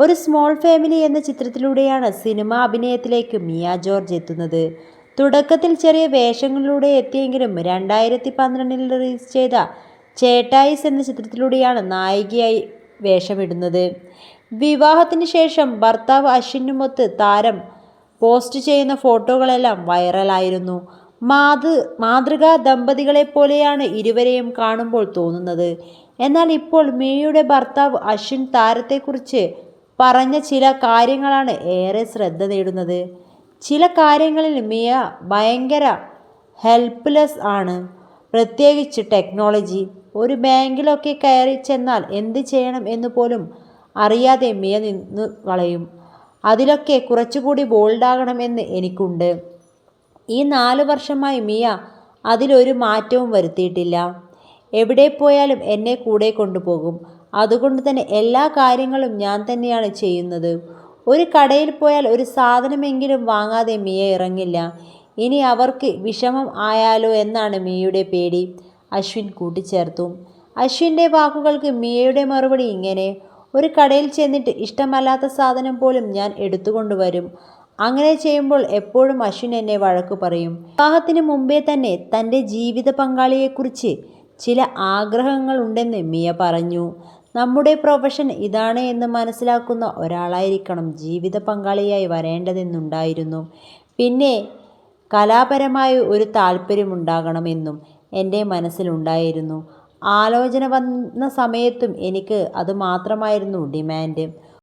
ഒരു small family എന്ന ചിത്രത്തിലൂടെയാണ് സിനിമാ അഭിനയത്തിലേക്ക് മിയ ജോർജ് എത്തുന്നത്. തുടക്കത്തിൽ ചെറിയ വേഷങ്ങളിലൂടെ എത്തിയെങ്കിലും രണ്ടായിരത്തി പന്ത്രണ്ടിൽ റിലീസ് ചെയ്ത ചേട്ടായിസ് എന്ന ചിത്രത്തിലൂടെയാണ് നായികയായി വേഷമിടുന്നത്. വിവാഹത്തിന് ശേഷം ഭർത്താവ് അശ്വിനുമൊത്ത് താരം പോസ്റ്റ് ചെയ്യുന്ന ഫോട്ടോകളെല്ലാം വൈറലായിരുന്നു. മാതൃ മാതൃകാ ദമ്പതികളെ പോലെയാണ് ഇരുവരെയും കാണുമ്പോൾ തോന്നുന്നത്. എന്നാൽ ഇപ്പോൾ മിയയുടെ ഭർത്താവ് അശ്വിൻ താരത്തെക്കുറിച്ച് പറഞ്ഞ ചില കാര്യങ്ങളാണ് ഏറെ ശ്രദ്ധ നേടുന്നത്. ചില കാര്യങ്ങളിൽ മിയ ഭയങ്കര ഹെൽപ്ലെസ് ആണ്. പ്രത്യേകിച്ച് ടെക്നോളജി ഒരു ബാങ്കിലൊക്കെ കയറി ചെന്നാൽ എന്ത് ചെയ്യണം എന്ന് പോലും അറിയാതെ മിയ നിന്ന് കളയും. അതിലൊക്കെ കുറച്ചുകൂടി ബോൾഡാകണമെന്ന് എനിക്കുണ്ട്. ഈ നാല് വർഷമായി മിയ അതിലൊരു മാറ്റവും വരുത്തിയിട്ടില്ല. എവിടെ പോയാലും എന്നെ കൂടെ കൊണ്ടുപോകും. അതുകൊണ്ട് തന്നെ എല്ലാ കാര്യങ്ങളും ഞാൻ തന്നെയാണ് ചെയ്യുന്നത്. ഒരു കടയിൽ പോയാൽ ഒരു സാധനമെങ്കിലും വാങ്ങാതെ മിയ ഇറങ്ങില്ല. ഇനി അവർക്ക് വിഷമം ആയാലോ എന്നാണ് മിയയുടെ പേടി. അശ്വിൻ കൂട്ടിച്ചേർത്തു. അശ്വിന്റെ വാക്കുകൾക്ക് മിയയുടെ മറുപടി ഇങ്ങനെ ഒരു കടയിൽ ചെന്നിട്ട് ഇഷ്ടമല്ലാത്ത സാധനം പോലും ഞാൻ എടുത്തുകൊണ്ടുവരും അങ്ങനെ ചെയ്യുമ്പോൾ എപ്പോഴും അശ്വിൻ എന്നെ വഴക്കു പറയും. വിവാഹത്തിന് മുമ്പേ തന്നെ തന്റെ ജീവിത പങ്കാളിയെക്കുറിച്ച് ചില ആഗ്രഹങ്ങളുണ്ടെന്ന് മിയ പറഞ്ഞു. നമ്മുടെ പ്രൊഫഷൻ ഇതാണ് എന്ന് മനസ്സിലാക്കുന്ന ഒരാളായിരിക്കണം ജീവിത പങ്കാളിയായി വരേണ്ടതെന്നുണ്ടായിരുന്നു. പിന്നെ കലാപരമായ ഒരു താല്പര്യമുണ്ടാകണമെന്നും എന്റെ മനസ്സിലുണ്ടായിരുന്നു. ആലോചന വന്ന സമയത്തും എനിക്ക് അത് മാത്രമായിരുന്നു ഡിമാൻഡ്.